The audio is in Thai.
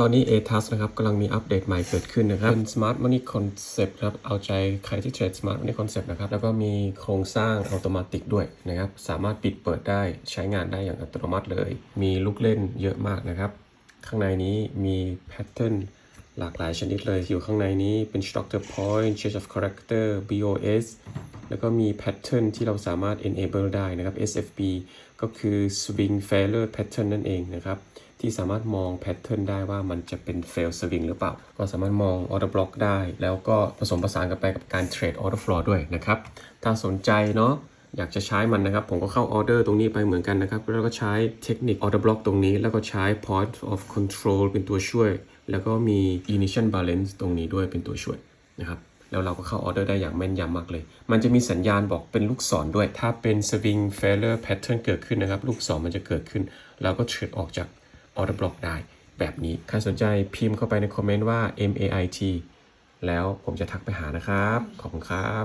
ตอนนี้ ATAS นะครับกำลังมีอัปเดตใหม่เกิดขึ้นนะครับ เป็น Smart Money Concept ครับ เอาใจใครที่เทรด Smart Money Concept นะครับ แล้วก็มีโครงสร้างอัตโนมัติด้วยนะครับ สามารถปิดเปิดได้ใช้งานได้อย่างอัตโนมัติเลย มีลูกเล่นเยอะมากนะครับ ข้างในนี้มีแพทเทิร์นหลากหลายชนิดเลย อยู่ข้างในนี้เป็น structure point change of character BOS แล้วก็มีแพทเทิร์นที่เราสามารถ enable ได้นะครับ SFP ก็คือ swing failure pattern นั่นเองนะครับ ที่สามารถมองแพทเทิร์นได้ว่ามันจะเป็น fail swing หรือเปล่า ก็สามารถมอง order block ได้ แล้วก็ผสมผสานกันไปกับการเทรด order flow ด้วยนะครับ ถ้าสนใจเนาะอยากจะใช้มันนะครับ ผมก็เข้าออเดอร์ตรงนี้ไปเหมือนกันนะครับ แล้วก็ใช้เทคนิค order block ตรงนี้ แล้วก็ใช้ point of control เป็นตัวช่วย แล้วก็มี initial balance ตรงนี้ด้วยเป็นตัวช่วยนะครับ แล้วเราก็เข้าออเดอร์ได้อย่างแม่นยำมากเลย มันจะมีสัญญาณบอกเป็นลูกศรด้วย ถ้าเป็น swing failure pattern เกิดขึ้นนะครับ ลูกศรมันจะเกิดขึ้น เราก็เทรดออกจากออเดอร์บล็อกได้แบบนี้ ใครสนใจพิมพ์เข้าไปในคอมเมนต์ว่า MAIT แล้วผมจะทักไปหานะครับ ขอบคุณครับ